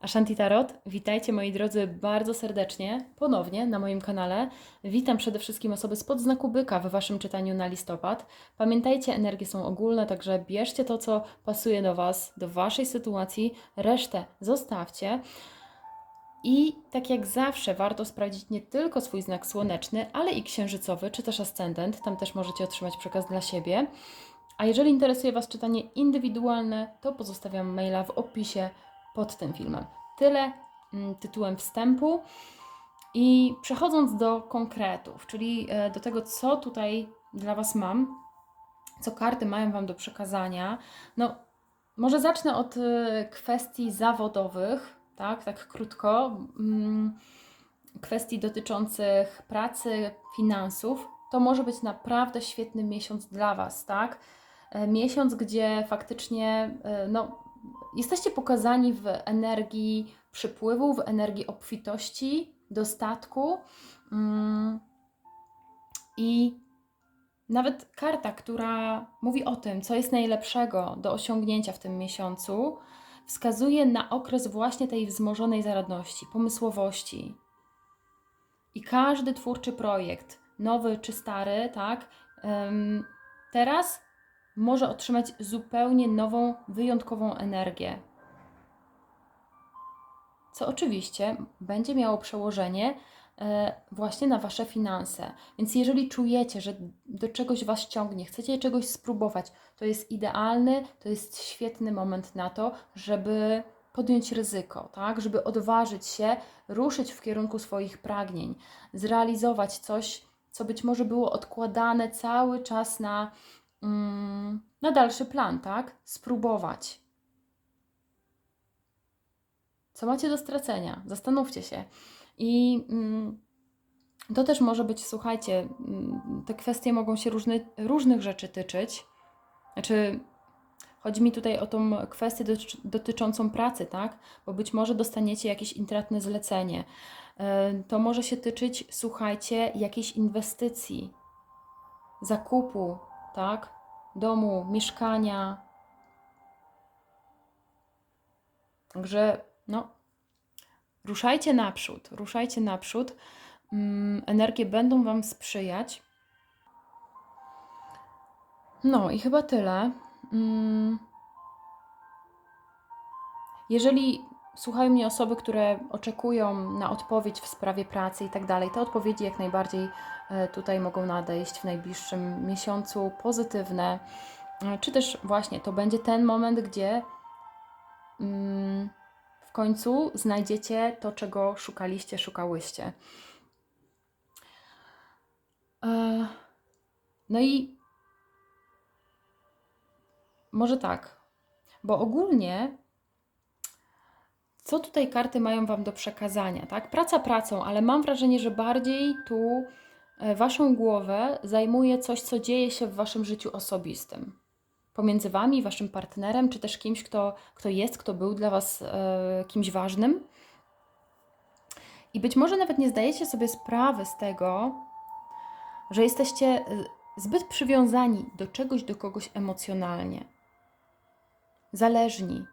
Ashanti Tarot, witajcie moi drodzy bardzo serdecznie ponownie na moim kanale. Witam przede wszystkim osoby spod znaku byka w Waszym czytaniu na listopad. Pamiętajcie, energie są ogólne, także bierzcie to, co pasuje do Was, do Waszej sytuacji, resztę zostawcie. I tak jak zawsze warto sprawdzić nie tylko swój znak słoneczny, ale i księżycowy, czy też ascendent. Tam też możecie otrzymać przekaz dla siebie. A jeżeli interesuje Was czytanie indywidualne, to pozostawiam maila w opisie pod tym filmem. Tyle mm, tytułem wstępu. I przechodząc do konkretów, czyli e, do tego, co tutaj dla Was mam, co karty mają Wam do przekazania, no może zacznę od e, kwestii zawodowych, tak, tak krótko. Mm, Kwestii dotyczących pracy, finansów. To może być naprawdę świetny miesiąc dla Was, tak? E, Miesiąc, gdzie faktycznie no, jesteście pokazani w energii przypływu, w energii obfitości, dostatku. Mm, I nawet karta, która mówi o tym, co jest najlepszego do osiągnięcia w tym miesiącu, wskazuje na okres właśnie tej wzmożonej zaradności, pomysłowości. I każdy twórczy projekt, nowy czy stary, tak, teraz może otrzymać zupełnie nową, wyjątkową energię. Co oczywiście będzie miało przełożenie e, właśnie na Wasze finanse. Więc jeżeli czujecie, że do czegoś Was ciągnie, chcecie czegoś spróbować, to jest idealny, to jest świetny moment na to, żeby podjąć ryzyko, tak? Żeby odważyć się, ruszyć w kierunku swoich pragnień, zrealizować coś, co być może było odkładane cały czas na, na dalszy plan, tak? Spróbować. Co macie do stracenia? Zastanówcie się. I mm, to też może być, słuchajcie, mm, te kwestie mogą się różny, różnych rzeczy tyczyć. Znaczy, chodzi mi tutaj o tą kwestię dotyczącą pracy, tak? Bo być może dostaniecie jakieś intratne zlecenie. E, To może się tyczyć, słuchajcie, jakiejś inwestycji, zakupu, tak? Domu, mieszkania. Także, no, ruszajcie naprzód, ruszajcie naprzód. Mm, Energie będą Wam sprzyjać. No i chyba tyle. Mm. Jeżeli słuchają mnie osoby, które oczekują na odpowiedź w sprawie pracy i tak dalej, te odpowiedzi jak najbardziej e, tutaj mogą nadejść w najbliższym miesiącu, pozytywne. E, Czy też właśnie to będzie ten moment, gdzie mm, w końcu znajdziecie to, czego szukaliście, szukałyście. E, No i może tak, bo ogólnie co tutaj karty mają Wam do przekazania, tak? Praca pracą, ale mam wrażenie, że bardziej tu e, Waszą głowę zajmuje coś, co dzieje się w Waszym życiu osobistym. Pomiędzy Wami, Waszym partnerem, czy też kimś, kto, kto jest, kto był dla Was e, kimś ważnym. I być może nawet nie zdajecie sobie sprawy z tego, że jesteście e, zbyt przywiązani do czegoś, do kogoś emocjonalnie. Zależni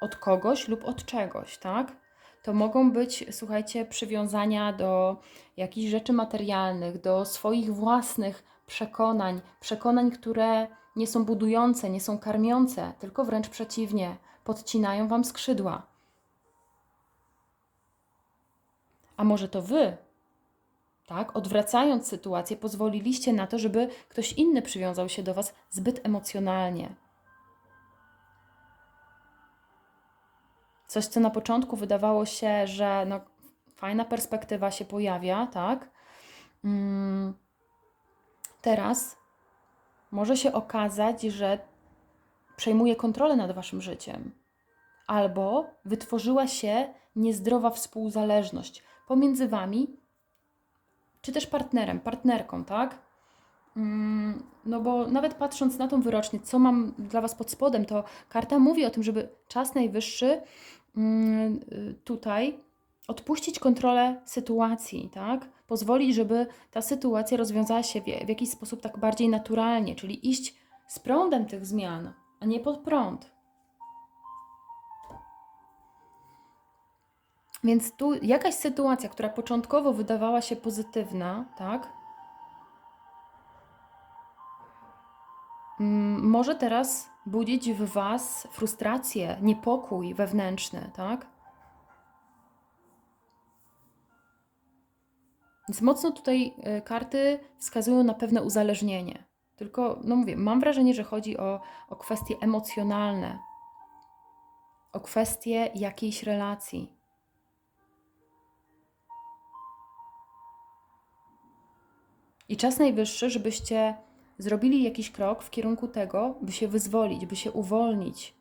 od kogoś lub od czegoś, tak? To mogą być, słuchajcie, przywiązania do jakichś rzeczy materialnych, do swoich własnych przekonań, przekonań, które nie są budujące, nie są karmiące, tylko wręcz przeciwnie, podcinają wam skrzydła. A może to wy, tak, odwracając sytuację, pozwoliliście na to, żeby ktoś inny przywiązał się do was zbyt emocjonalnie. Coś, co na początku wydawało się, że no, fajna perspektywa się pojawia, tak? Mm, teraz może się okazać, że przejmuje kontrolę nad waszym życiem, albo wytworzyła się niezdrowa współzależność pomiędzy wami, czy też partnerem, partnerką, tak? Mm, No bo nawet patrząc na tą wyrocznię, co mam dla Was pod spodem, to karta mówi o tym, żeby czas najwyższy tutaj odpuścić kontrolę sytuacji, tak? Pozwolić, żeby ta sytuacja rozwiązała się w, w jakiś sposób tak bardziej naturalnie, czyli iść z prądem tych zmian, a nie pod prąd. Więc tu jakaś sytuacja, która początkowo wydawała się pozytywna, tak? Może teraz budzić w Was frustrację, niepokój wewnętrzny, tak? Więc mocno tutaj y, karty wskazują na pewne uzależnienie. Tylko, no mówię, mam wrażenie, że chodzi o, o kwestie emocjonalne, o kwestie jakiejś relacji. I czas najwyższy, żebyście zrobili jakiś krok w kierunku tego, by się wyzwolić, by się uwolnić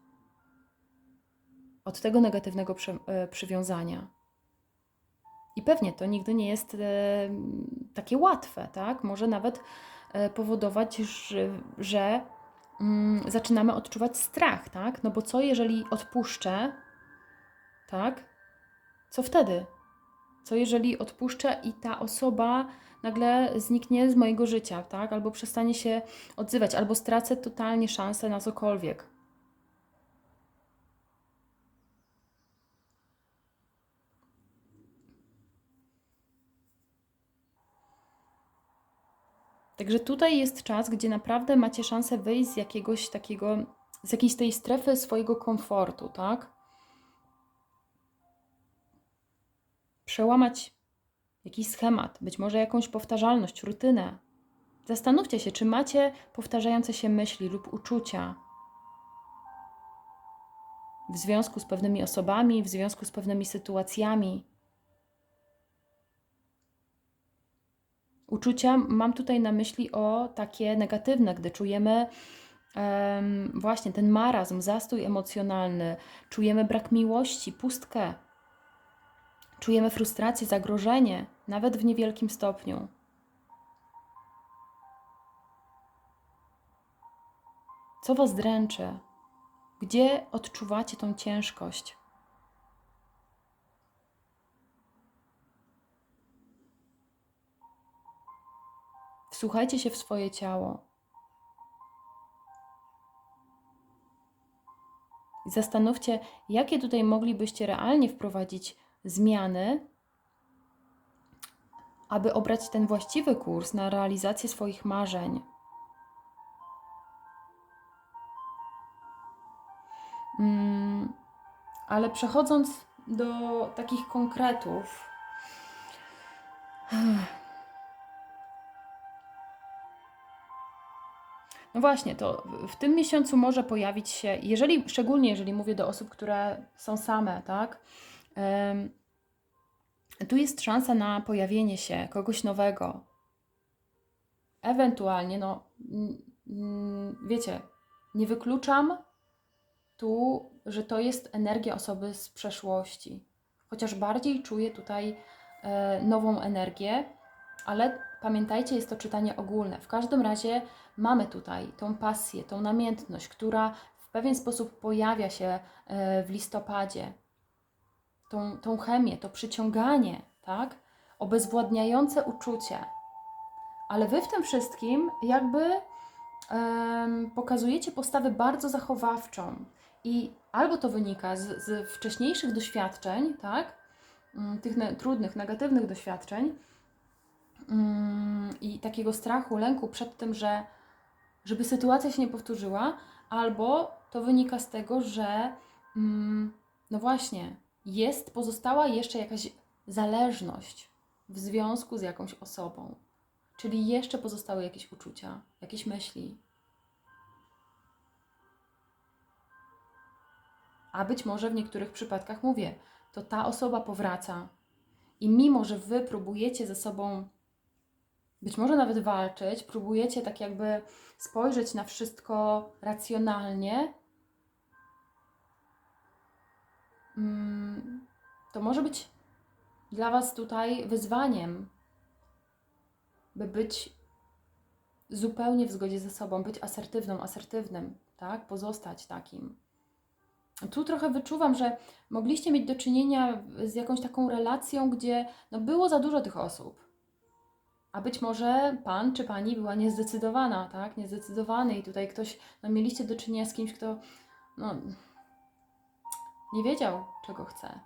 od tego negatywnego przy, e, przywiązania. I pewnie to nigdy nie jest e, takie łatwe, tak? Może nawet e, powodować, że, że mm, zaczynamy odczuwać strach, tak? No bo co jeżeli odpuszczę, tak? Co wtedy? Co jeżeli odpuszczę i ta osoba nagle zniknie z mojego życia, tak? Albo przestanie się odzywać, albo stracę totalnie szansę na cokolwiek. Także tutaj jest czas, gdzie naprawdę macie szansę wyjść z jakiegoś takiego, z jakiejś tej strefy swojego komfortu, tak? Przełamać jakiś schemat, być może jakąś powtarzalność, rutynę. Zastanówcie się, czy macie powtarzające się myśli lub uczucia w związku z pewnymi osobami, w związku z pewnymi sytuacjami. Uczucia mam tutaj na myśli o takie negatywne, gdy czujemy um, właśnie ten marazm, zastój emocjonalny, czujemy brak miłości, pustkę, czujemy frustrację, zagrożenie, nawet w niewielkim stopniu. Co Was dręczy? Gdzie odczuwacie tą ciężkość? Wsłuchajcie się w swoje ciało. Zastanówcie, jakie tutaj moglibyście realnie wprowadzić zmiany, aby obrać ten właściwy kurs na realizację swoich marzeń. Mm, ale przechodząc do takich konkretów, No właśnie, to w tym miesiącu może pojawić się, jeżeli, szczególnie jeżeli mówię do osób, które są same, tak? Um, tu jest szansa na pojawienie się kogoś nowego. Ewentualnie, no, wiecie, nie wykluczam tu, że to jest energia osoby z przeszłości. Chociaż bardziej czuję tutaj e, nową energię, ale pamiętajcie, jest to czytanie ogólne. W każdym razie mamy tutaj tą pasję, tą namiętność, która w pewien sposób pojawia się e, w listopadzie. Tą, tą chemię, to przyciąganie, tak? Obezwładniające uczucie. Ale wy w tym wszystkim jakby um, pokazujecie postawę bardzo zachowawczą. I albo to wynika z, z wcześniejszych doświadczeń, tak? Mm, tych ne trudnych, negatywnych doświadczeń, Mm, i takiego strachu, lęku przed tym, że żeby sytuacja się nie powtórzyła, albo to wynika z tego, że mm, no właśnie, jest, pozostała jeszcze jakaś zależność w związku z jakąś osobą. Czyli jeszcze pozostały jakieś uczucia, jakieś myśli. A być może w niektórych przypadkach mówię, to ta osoba powraca. I mimo, że wy próbujecie ze sobą być może nawet walczyć, próbujecie tak jakby spojrzeć na wszystko racjonalnie, to może być dla Was tutaj wyzwaniem, by być zupełnie w zgodzie ze sobą, być asertywną, asertywnym, tak? Pozostać takim. Tu trochę wyczuwam, że mogliście mieć do czynienia z jakąś taką relacją, gdzie no, było za dużo tych osób a być może pan czy pani była niezdecydowana, tak? Niezdecydowany i tutaj ktoś, no mieliście do czynienia z kimś, kto no, nie wiedział, czego chce.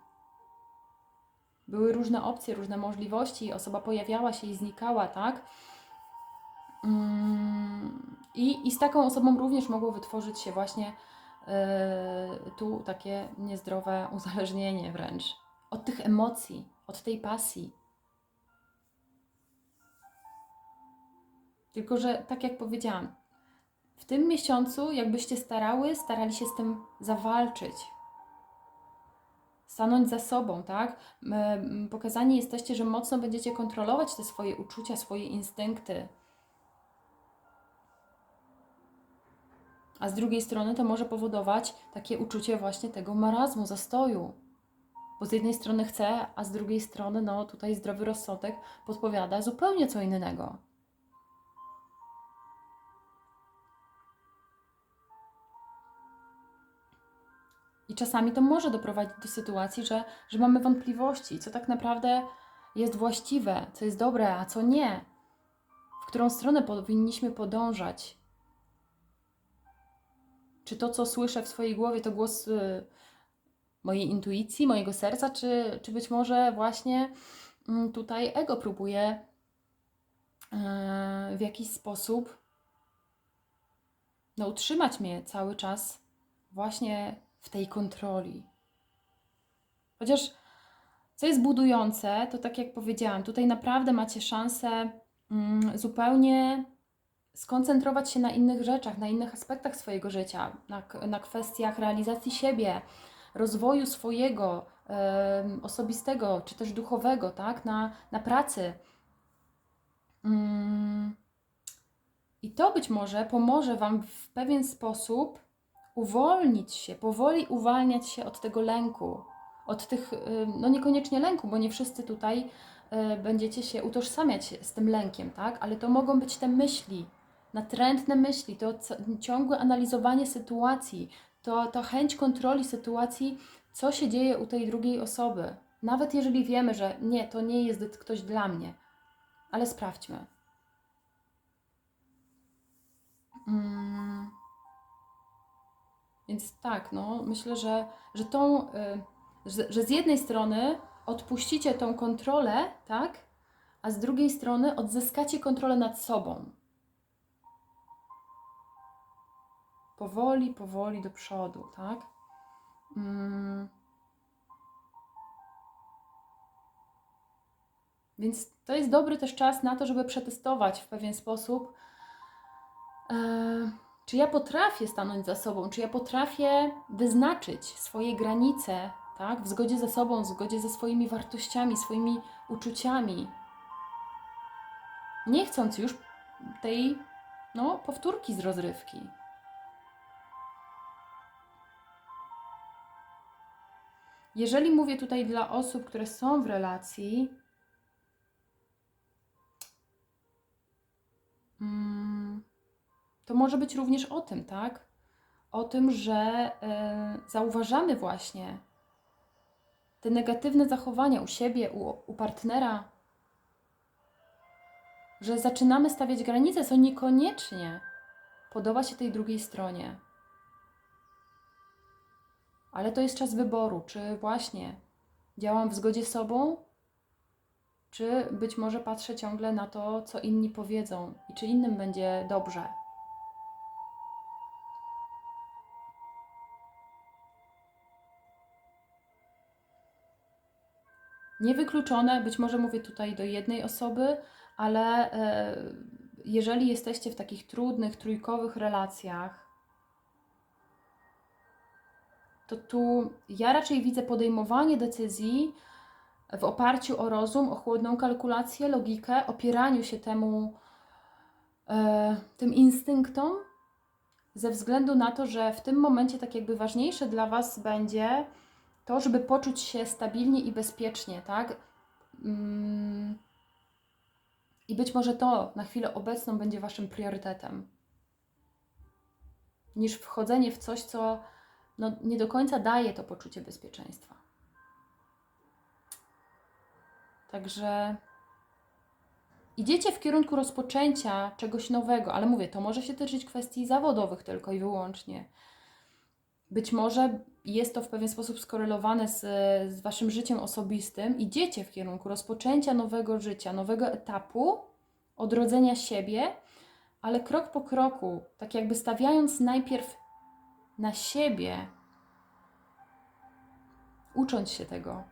były różne opcje, różne możliwości, osoba pojawiała się i znikała, tak? Mm, I, i z taką osobą również mogło wytworzyć się właśnie yy, tu takie niezdrowe uzależnienie wręcz od tych emocji, od tej pasji. Tylko, że tak jak powiedziałam, w tym miesiącu, jakbyście starały, starali się z tym zawalczyć. Stanąć za sobą, tak? Pokazani jesteście, że mocno będziecie kontrolować te swoje uczucia, swoje instynkty. A z drugiej strony to może powodować takie uczucie właśnie tego marazmu, zastoju. Bo z jednej strony chce, a z drugiej strony, no tutaj zdrowy rozsądek podpowiada zupełnie co innego. I czasami to może doprowadzić do sytuacji, że, że mamy wątpliwości, co tak naprawdę jest właściwe, co jest dobre, a co nie, w którą stronę powinniśmy podążać. Czy to, co słyszę w swojej głowie, to głos y, mojej intuicji, mojego serca, czy, czy być może właśnie mm, tutaj ego próbuje y, w jakiś sposób no, utrzymać mnie cały czas właśnie w tej kontroli. Chociaż co jest budujące, to tak jak powiedziałam, tutaj naprawdę macie szansę mm, zupełnie skoncentrować się na innych rzeczach, na innych aspektach swojego życia, na, na kwestiach realizacji siebie, rozwoju swojego osobistego czy też duchowego, tak? na, na pracy. Mm. I to być może pomoże Wam w pewien sposób uwolnić się, powoli uwalniać się od tego lęku, od tych, y, no niekoniecznie lęku, bo nie wszyscy tutaj y, będziecie się utożsamiać z tym lękiem, tak? Ale to mogą być te myśli, natrętne myśli, to ciągłe analizowanie sytuacji, to, to chęć kontroli sytuacji, co się dzieje u tej drugiej osoby. Nawet jeżeli wiemy, że nie, to nie jest ktoś dla mnie, ale sprawdźmy. Mm. Więc tak, no myślę, że, że tą, y, że, że z jednej strony odpuścicie tą kontrolę, tak, a z drugiej strony odzyskacie kontrolę nad sobą. Powoli, powoli do przodu, tak? Mm. Więc to jest dobry też czas na to, żeby przetestować w pewien sposób, e, czy ja potrafię stanąć za sobą, czy ja potrafię wyznaczyć swoje granice, tak, w zgodzie ze sobą, w zgodzie ze swoimi wartościami, swoimi uczuciami. Nie chcąc już tej, no, powtórki z rozrywki. Jeżeli mówię tutaj dla osób, które są w relacji, mm, to może być również o tym, tak? O tym, że e, zauważamy właśnie te negatywne zachowania u siebie, u, u partnera, że zaczynamy stawiać granice, co niekoniecznie podoba się tej drugiej stronie. Ale to jest czas wyboru, czy właśnie działam w zgodzie z sobą, czy być może patrzę ciągle na to, co inni powiedzą i czy innym będzie dobrze. Niewykluczone, być może mówię tutaj do jednej osoby, ale e, jeżeli jesteście w takich trudnych, trójkowych relacjach, to tu ja raczej widzę podejmowanie decyzji w oparciu o rozum, o chłodną kalkulację, logikę, opieraniu się temu, e, tym instynktom, ze względu na to, że w tym momencie tak jakby ważniejsze dla Was będzie to, żeby poczuć się stabilnie i bezpiecznie, tak? Mm. I być może to na chwilę obecną będzie Waszym priorytetem, niż wchodzenie w coś, co no, nie do końca daje to poczucie bezpieczeństwa. Także idziecie w kierunku rozpoczęcia czegoś nowego, ale mówię, to może się tyczyć kwestii zawodowych tylko i wyłącznie. Być może jest to w pewien sposób skorelowane z, z Waszym życiem osobistym. Idziecie w kierunku rozpoczęcia nowego życia, nowego etapu, odrodzenia siebie, ale krok po kroku, tak jakby stawiając najpierw na siebie, ucząc się tego.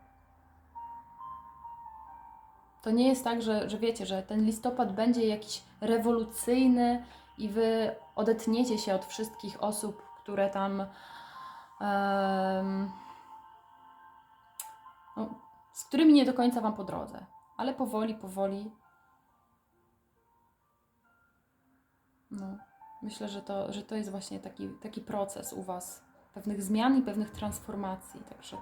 To nie jest tak, że, że wiecie, że ten listopad będzie jakiś rewolucyjny i wy odetniecie się od wszystkich osób, które tam no, z którymi nie do końca Wam po drodze, ale powoli, powoli. No, myślę, że to, że to jest właśnie taki, taki proces u Was pewnych zmian i pewnych transformacji. Także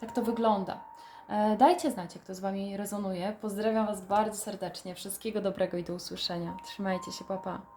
tak to wygląda. E, Dajcie znać, jak to z Wami rezonuje. Pozdrawiam Was bardzo serdecznie. Wszystkiego dobrego i do usłyszenia. Trzymajcie się, papa. Pa.